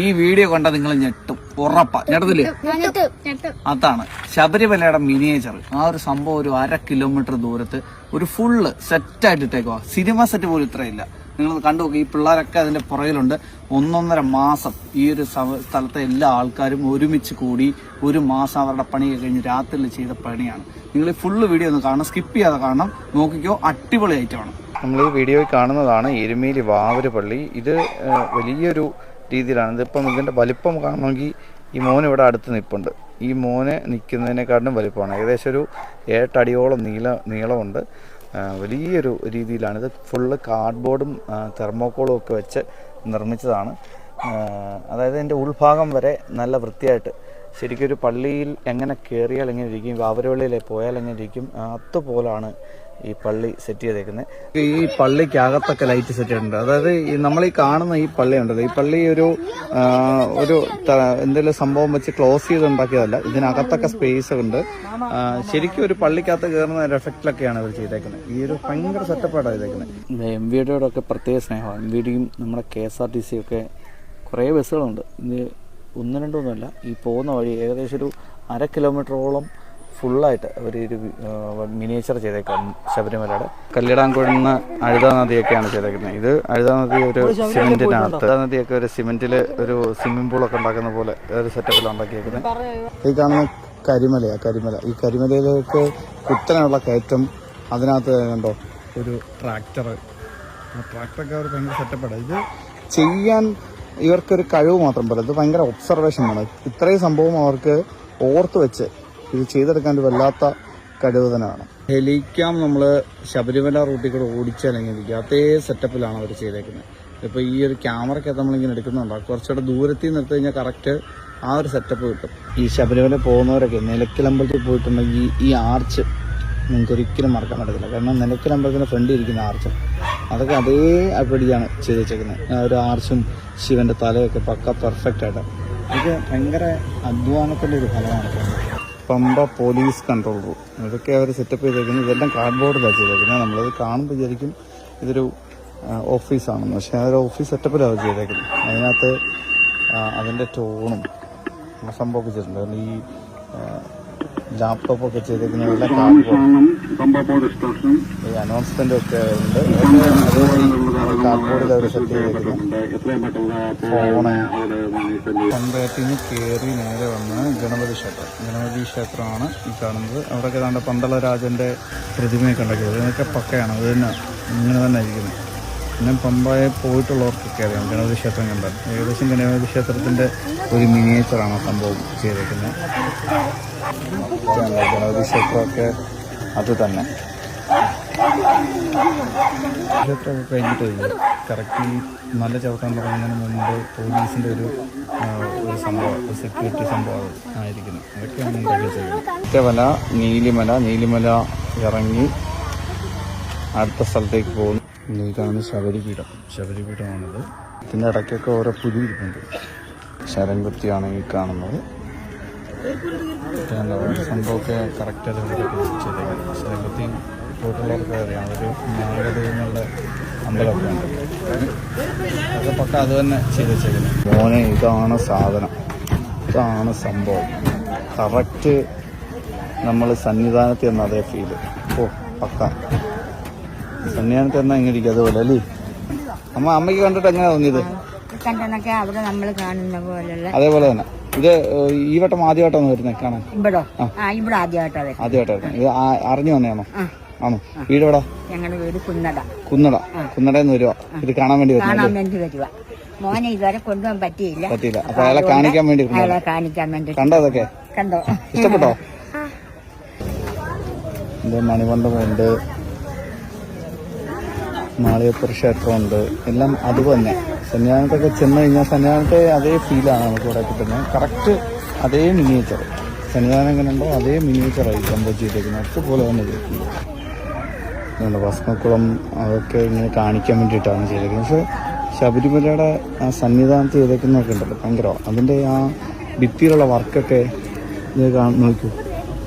ഈ വീഡിയോ കണ്ട നിങ്ങൾ ഞെട്ടും. ഉറപ്പാ. ഞെട്ടത്തില്ലേ? അതാണ്. ശബരിമലയുടെ മിനിയേച്ചർ ആ ഒരു സംഭവം ഒരു അര കിലോമീറ്റർ ദൂരത്ത് ഒരു ഫുള്ള് സെറ്റായിട്ട് ഇട്ടേക്കുക സിനിമ സെറ്റ് പോലും ഇത്രയില്ല നിങ്ങൾ കണ്ടു നോക്കി ഈ പിള്ളേരൊക്കെ അതിന്റെ പുറകിലുണ്ട്. ഒന്നൊന്നര മാസം ഈ ഒരു സ്ഥലത്തെ എല്ലാ ആൾക്കാരും ഒരുമിച്ച് കൂടി ഒരു മാസം അവരുടെ പണിയൊക്കെ കഴിഞ്ഞ് രാത്രിയിൽ ചെയ്ത പണിയാണ്. നിങ്ങൾ ഈ ഫുള്ള് വീഡിയോ ഒന്ന് കാണണം. സ്കിപ്പ് ചെയ്യാതെ കാണണം. നോക്കിക്കോ അടിപൊളി ഐറ്റമാണ് നമ്മൾ ഈ വീഡിയോയിൽ കാണുന്നതാണ് എരുമേലി വാവര് പള്ളി ഇത് വലിയൊരു രീതിയിലാണ് ഇതിപ്പം ഇതിന്റെ വലിപ്പം കാണണമെങ്കിൽ ഈ മോൻ ഇവിടെ അടുത്ത് നിൽപ്പുണ്ട് ഈ മോന് നിൽക്കുന്നതിനെക്കാട്ടിലും വലിപ്പമാണ്. ഏകദേശം ഒരു ഏട്ടടിയോളം നീള നീളമുണ്ട്. വലിയൊരു രീതിയിലാണ് ഇത് ഫുള്ള് കാർഡ്ബോർഡും തെർമോക്കോളും ഒക്കെ വെച്ച് നിർമ്മിച്ചതാണ്. അതായത് ഇതിന്റെ ഉൾഭാഗം വരെ നല്ല വൃത്തിയായിട്ട് ശരിക്കും ഒരു പള്ളിയിൽ എങ്ങനെ കയറിയാൽ എങ്ങനെ ഇരിക്കും വാവരവള്ളിയിലെ പോയാൽ എങ്ങനെ ഇരിക്കും അതുപോലാണ് ഈ പള്ളി സെറ്റ് ചെയ്തേക്കുന്നത് ഈ പള്ളിക്കകത്തൊക്കെ ലൈറ്റ് സെറ്റ് ചെയ്തിട്ടുണ്ട്. അതായത് ഈ നമ്മൾ ഈ കാണുന്ന ഈ പള്ളി ഉണ്ടല്ലോ ഈ പള്ളി ഒരു ഒരു എന്തെങ്കിലും സംഭവം വെച്ച് ക്ലോസ് ചെയ്ത് ഉണ്ടാക്കിയതല്ല. ഇതിനകത്തൊക്കെ സ്പേസ് ഉണ്ട്. ശരിക്കും ഒരു പള്ളിക്കകത്ത് കയറുന്ന ഒരു എഫക്റ്റിലൊക്കെയാണ് ഇവർ ചെയ്തേക്കുന്നത് ഈ ഒരു ഭയങ്കര സെറ്റപ്പാണ് ചെയ്തേക്കുന്നത് എം വിയുടെയോടൊക്കെ പ്രത്യേക സ്നേഹമാണ്. എം വിയുടെയും നമ്മുടെ K S R T C ഒക്കെ കുറേ ബസ്സുകളുണ്ട്. ഇത് ഒന്ന് രണ്ടൊന്നുമല്ല ഈ പോകുന്ന വഴി ഏകദേശം ഒരു അര കിലോമീറ്ററോളം ഫുള്ളായിട്ട് അവർ ഒരു മിനിയേച്ചർ ചെയ്തേക്കാം ശബരിമലയുടെ. കല്ലിടാൻകുഴന്ന അഴുത നദിയൊക്കെയാണ് ചെയ്തേക്കുന്നത്. ഇത് അഴുത നദി ഒരു സിമെന്റിനകത്ത് അഴുത നദിയൊക്കെ ഒരു സിമെന്റിൽ ഒരു സ്വിമ്മിംഗ് പൂളൊക്കെ ഉണ്ടാക്കുന്ന പോലെ ഒരു സെറ്റപ്പിൽ ഉണ്ടാക്കിയേക്കുന്നത് ഈ കാണുന്ന കരിമലയാ കരിമല. ഈ കരിമലയിലേക്ക് കുത്തനെയുള്ള കയറ്റം അതിനകത്ത് കണ്ടോ ഒരു ട്രാക്ടർ ആ ട്രാക്ടറൊക്കെ അവർ ഭയങ്കര സെറ്റപ്പാണ് ഇത് ചെയ്യാൻ ഇവർക്കൊരു കഴിവ് മാത്രം പോലെ. ഇത് ഭയങ്കര ഒബ്സർവേഷൻ ആണ്. ഇത്രയും സംഭവം അവർക്ക് ഓർത്ത് വെച്ച് ഇത് ചെയ്തെടുക്കാൻ ഒരു വല്ലാത്ത കഴിവ് തന്നെയാണ് ഹെലിക്കാം നമ്മൾ ശബരിമല റൂട്ടിൽ കൂടെ ഓടിച്ചല്ലെങ്കിൽ അതേ സെറ്റപ്പിലാണ് അവർ ചെയ്തേക്കുന്നത്. ഇപ്പോൾ ഈ ഒരു ക്യാമറയ്ക്കകത്ത് നമ്മളിങ്ങനെ എടുക്കുന്നുണ്ടോ? കുറച്ചുകൂടെ ദൂരത്തിൽ നിന്ന് എടുത്തു കഴിഞ്ഞാൽ കറക്റ്റ് ആ ഒരു സെറ്റപ്പ് കിട്ടും. ഈ ശബരിമല പോകുന്നവരൊക്കെ നിലയ്ക്കലമ്പലത്തിൽ പോയിട്ടുണ്ടെങ്കിൽ ഈ ആർച്ച് നിങ്ങൾക്ക് ഒരിക്കലും മറക്കാൻ പറ്റത്തില്ല. കാരണം നിലക്കിലമ്പലത്തിന്റെ ഫ്രണ്ടിൽ ഇരിക്കുന്ന ആർച്ച് അതൊക്കെ അതേ അപ്പടിയാണ് ചെയ്ത് വെച്ചേക്കുന്നത് ഒരു ആർച്ചും ശിവന്റെ തലയൊക്കെ പക്ക പെർഫെക്റ്റ് ആയിട്ട് ഇത് ഭയങ്കര അധ്വാനത്തിന്റെ ഒരു ഫലമാണ്. Pampa police control room. ഇതൊക്കെ അവർ സെറ്റപ്പ് ചെയ്തേക്കുന്നത് ഇതെല്ലാം കാർഡ്ബോർഡിലാണ് ചെയ്തേക്കുന്നത് നമ്മളത് കാണുമ്പോൾ വിചാരിക്കും ഇതൊരു ഓഫീസാണെന്ന് പക്ഷേ അതൊരു ഓഫീസ് സെറ്റപ്പിലാണ് ചെയ്തേക്കുന്നത്. അതിനകത്ത് അതിന്റെ ടോണും സംഭവിച്ചിട്ടുണ്ട് ഈ ലാപ്ടോപ്പ് ഒക്കെ ചെയ്തേക്കുന്ന എല്ലാം കാർഡ്ബോർഡ് ഈ അനൗൺസ്മെന്റ് ഒക്കെ ഉണ്ട്. കാർഡ്ബോർഡിൽ അവർ സെറ്റ് ചെയ്തേക്കുന്നത് ഫോണ്. പമ്പയത്തിന് കയറി നേരെ വന്ന് ഗണപതി ക്ഷേത്രം. ഗണപതി ക്ഷേത്രമാണ് ഈ കാണുന്നത്. അവിടെയൊക്കെ കണ്ട പന്തള രാജന്റെ പ്രതിമയൊക്കെ ഉണ്ടാക്കിയത് ഇതൊക്കെ പക്കയാണ്. അത് തന്നെ ഇങ്ങനെ തന്നെ ഇരിക്കുന്നത്. പിന്നെ പമ്പായ പോയിട്ടുള്ളവർക്കൊക്കെ അറിയാം. ഗണപതി ക്ഷേത്രം കണ്ടാൽ. ഏകദേശം ഗണപതി ക്ഷേത്രത്തിന്റെ ഒരു മിനിയേച്ചറാണ് സംഭവം ഇതൊക്കെയാണല്ലോ ഗണപതി ക്ഷേത്രമൊക്കെ അത് തന്നെ. ക്ഷേത്രമൊക്കെ കഴിഞ്ഞിട്ട് കറക്റ്റ് മല ചവിട്ടാൻ തുടങ്ങുന്നതിന് മുമ്പ് പോലീസിന്റെ ഒരു ഒരു സംഭവം ഒരു സെക്യൂരിറ്റി സംഭവം ആയിരിക്കുന്നു അതൊക്കെയാണ് ഉണ്ടാക്കി ചെയ്യുന്നത്. ഒറ്റമല നീലിമല നീലിമല ഇറങ്ങി അടുത്ത സ്ഥലത്തേക്ക് പോകുന്നു. ഇതാണ് ശബരിപീഠം. ശബരിപീഠമാണിത്. ഇതിന്റെ ഇടയ്ക്കൊക്കെ ഓരോ പുലി ഇരിപ്പുണ്ട്. ശരംകുത്തിയാണ് ഈ കാണുന്നത് സംഭവമൊക്കെ കറക്റ്റായിട്ട് ചെയ്തേക്കുന്നത് ശരംകുത്തി പോയിട്ടുള്ളവർക്ക് അറിയാം. ഒരു നാഗദേവനുള്ള അമ്പലമൊക്കെ ഉണ്ട്. അതൊക്കെ പക്ക അത് തന്നെ ചെയ്ത് മോനെ ഇതാണ് സാധനം. ഇതാണ് സംഭവം. കറക്റ്റ് നമ്മൾ സന്നിധാനത്തിൽ എന്ന അതേ ഫീൽ ഓ പക്ക. സന്നിധാനത്തിൽ എന്നാ ഇങ്ങനെ ഇരിക്കും അതുപോലെ അല്ലേ? അമ്മ അമ്മയ്ക്ക് കണ്ടിട്ട് എങ്ങനെ തോന്നിയത്? കണ്ടെന്നൊക്കെ അവിടെ നമ്മൾ കാണുന്ന പോലുള്ള അതേപോലെ തന്നെ. ഇത് ഈ വട്ടം ആദ്യമായിട്ടാണ് വരുന്നത് കാണാൻ? ഇവിടോ? ആ. ഇവിടെ ആദ്യമായിട്ടാണ് ഇത് അറിഞ്ഞു വന്നതാണോ? ആണോ? വീട് എവിടെ ഞങ്ങളുടെ വീട് കുന്നട. കുന്നട. കുന്നടന്ന് വരുവാ. ഇത് കാണാൻ വേണ്ടി കാണാൻ വേണ്ടി മോനെ ഇതുവരെ കൊണ്ടുപോകാൻ പറ്റിയില്ല. പറ്റിയില്ല. അപ്പൊ അയാളെ കാണിക്കാൻ വേണ്ടി. അയാളെ കാണിക്കാൻ വേണ്ടി കണ്ടോ അതൊക്കെ? കണ്ടോ? ഇഷ്ടപ്പെട്ടോ? ഇത് മണിമണ്ഡപമുണ്ട് മാളിയപ്പുറ ക്ഷേത്രമുണ്ട്. എല്ലാം അത് തന്നെ സന്നിധാനത്തൊക്കെ ചെന്ന് കഴിഞ്ഞാൽ സന്നിധാനത്തെ അതേ ഫീലാണ് നമുക്ക് ഇവിടെ കിട്ടുന്നത്. കറക്റ്റ് അതേ മിനിയേച്ചർ സന്നിധാനം എങ്ങനെ ഉണ്ടോ അതേ മിനിയേച്ചറായി കമ്പോസ് ചെയ്തേക്കുന്നത് അതുപോലെ തന്നെ ചെയ്തിട്ടുണ്ട് ഭസ്മക്കുളം അതൊക്കെ ഇങ്ങനെ കാണിക്കാൻ വേണ്ടിയിട്ടാണ് ചെയ്തേക്കുന്നത് പക്ഷേ ശബരിമലയുടെ ആ സന്നിധാനത്ത് ചെയ്തേക്കുന്നതൊക്കെ ഉണ്ടല്ലോ ഭയങ്കര അതിന്റെ ആ ഭിത്തിയിലുള്ള വർക്കൊക്കെ ഇത് കാണാൻ നോക്കൂ.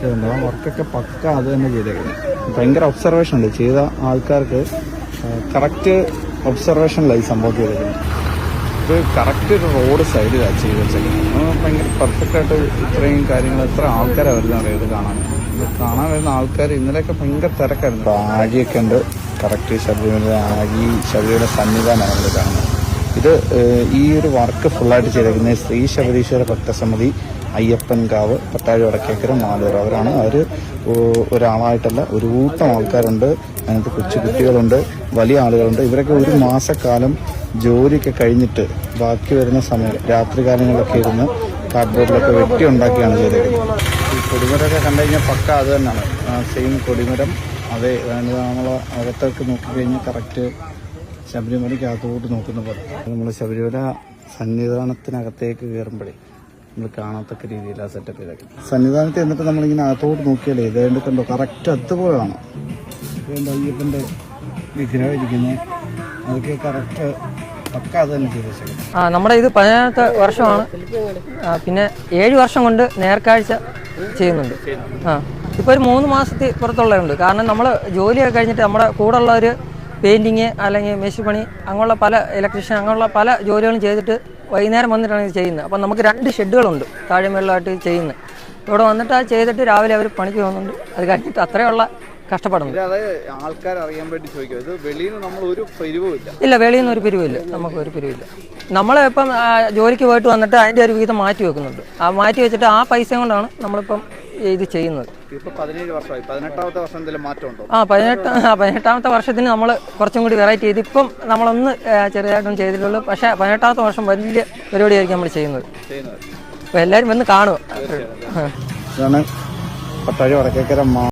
ആ വർക്കൊക്കെ പക്ക അത് തന്നെ ചെയ്തേക്കുന്നത്. ഭയങ്കര ഒബ്സർവേഷൻ ഉണ്ട്. ചെയ്ത ആൾക്കാർക്ക് കറക്റ്റ് ഒബ്സർവേഷനിലായി സംഭവം ചെയ്തേക്കുന്നത് ഇത് കറക്റ്റ് ഒരു റോഡ് സൈഡിലാണ് ചെയ്ത് വെച്ചേക്കുന്നത് ഭയങ്കര പെർഫെക്റ്റ് ആയിട്ട് ഇത്രയും കാര്യങ്ങൾ എത്ര ആൾക്കാരാണ് വരുന്നത് അറിയാം ഇത് കാണാൻ? ഇത് കാണാൻ വരുന്ന ആൾക്കാർ ഇന്നലെയൊക്കെ ഭയങ്കര തിരക്കായിരുന്നു. ആഴിയൊക്കെ ഉണ്ട്. കറക്റ്റ് ശബരിമല ആഴി ശബരിമല സന്നിധാനമാണ് നമ്മൾ കാണുന്നത്. ഇത് ഈ ഒരു വർക്ക് ഫുള്ളായിട്ട് ചെയ്തേക്കുന്നത് ശ്രീ ശബരീശ്വര ഭക്തസമിതി അയ്യപ്പൻകാവ് പട്ടാഴി വടക്കേക്കര മാലൂർ. അവരാണ് അവർ ഒരാളായിട്ടല്ല ഒരു കൂട്ടം ആൾക്കാരുണ്ട്. അതിനകത്ത് കൊച്ചു കുട്ടികളുണ്ട് വലിയ ആളുകളുണ്ട്. ഇവരൊക്കെ ഒരു മാസക്കാലം ജോലിയൊക്കെ കഴിഞ്ഞിട്ട് ബാക്കി വരുന്ന സമയം രാത്രി കാലങ്ങളിലൊക്കെ ഇരുന്ന് കാർഡ്ബോർഡിലൊക്കെ വെട്ടി ഉണ്ടാക്കിയാണ് ചെയ്തേക്കുന്നത് ഈ കൊടിമരമൊക്കെ കണ്ടു കഴിഞ്ഞാൽ പക്ക അത് തന്നെയാണ്. സെയിം കൊടിമരം അതേ നമ്മൾ അകത്തൊക്കെ നോക്കിക്കഴിഞ്ഞാൽ കറക്റ്റ് ശബരിമലയ്ക്ക് അകത്തോട്ട് നോക്കുന്ന പോലെ. നമ്മൾ ശബരിമല സന്നിധാനത്തിനകത്തേക്ക് കയറുമ്പോഴേ നമ്മൾ കാണാത്തക്ക രീതിയിൽ ആ സെറ്റപ്പ് ചെയ്തേക്കും സന്നിധാനത്ത് എന്നിട്ട് നമ്മളിങ്ങനെ അകത്തോട്ട് നോക്കിയാലേ ഇതേണ്ട് കണ്ടോ കറക്റ്റ് അതുപോലെ കാണാം ഇതുകൊണ്ട് അയ്യപ്പന്റെ വിഗ്രഹം ഇരിക്കുന്നത് അതൊക്കെ കറക്റ്റ് പക്ക തന്നെ ആ നമ്മുടെ ഇത് പതിനാമത്തെ വർഷമാണ്. പിന്നെ ഏഴ് വർഷം കൊണ്ട് നേർക്കാഴ്ച ചെയ്യുന്നുണ്ട്. ആ ഇപ്പോൾ ഒരു മൂന്ന് മാസത്തിൽ പുറത്തുള്ളതുണ്ട് കാരണം നമ്മൾ ജോലിയൊക്കെ കഴിഞ്ഞിട്ട് നമ്മുടെ കൂടെ ഉള്ളവർ പെയിന്റിങ് അല്ലെങ്കിൽ മേശിപ്പണി അങ്ങനെയുള്ള പല ഇലക്ട്രീഷ്യൻ അങ്ങനെയുള്ള പല ജോലികളും ചെയ്തിട്ട് വൈകുന്നേരം വന്നിട്ടാണ് ഇത് ചെയ്യുന്നത്. അപ്പം നമുക്ക് രണ്ട് ഷെഡുകളുണ്ട്. താഴെ മേളിലായിട്ട് ചെയ്യുന്നത്. ഇവിടെ വന്നിട്ട് അത് ചെയ്തിട്ട് രാവിലെ അവർ പണിക്ക് പോകുന്നുണ്ട്. അത് കഴിഞ്ഞിട്ട് അത്രയുള്ള കഷ്ടപ്പെടുന്നു അത് ആൾക്കാർ അറിയാൻ വേണ്ടി ചോദിക്കും. ഇല്ല. വെളിയിൽ നിന്ന് ഒരു പിരിവില്ല നമുക്ക് ഒരു പിരിവില്ല നമ്മൾ ഇപ്പം ആ, ജോലിക്ക് പോയിട്ട് വന്നിട്ട് അതിന്റെ ഒരു വിഹിതം മാറ്റി വെക്കുന്നുണ്ട്. ആ മാറ്റി വെച്ചിട്ട് ആ പൈസ കൊണ്ടാണ് നമ്മളിപ്പം ഇത് ചെയ്യുന്നത്. ആ പതിനെട്ട് ആ പതിനെട്ടാമത്തെ വർഷത്തിന് നമ്മൾ കുറച്ചും കൂടി വെറൈറ്റി ചെയ്ത് ഇപ്പം നമ്മളൊന്ന് ചെറുതായിട്ടൊന്നും ചെയ്തിട്ടുള്ളൂ. പക്ഷേ പതിനെട്ടാമത്തെ വർഷം വലിയ പരിപാടിയായിരിക്കും നമ്മൾ ചെയ്യുന്നത്. അപ്പോൾ എല്ലാവരും വന്ന് കാണുക. പട്ടാഴി വടക്കേക്കര മാ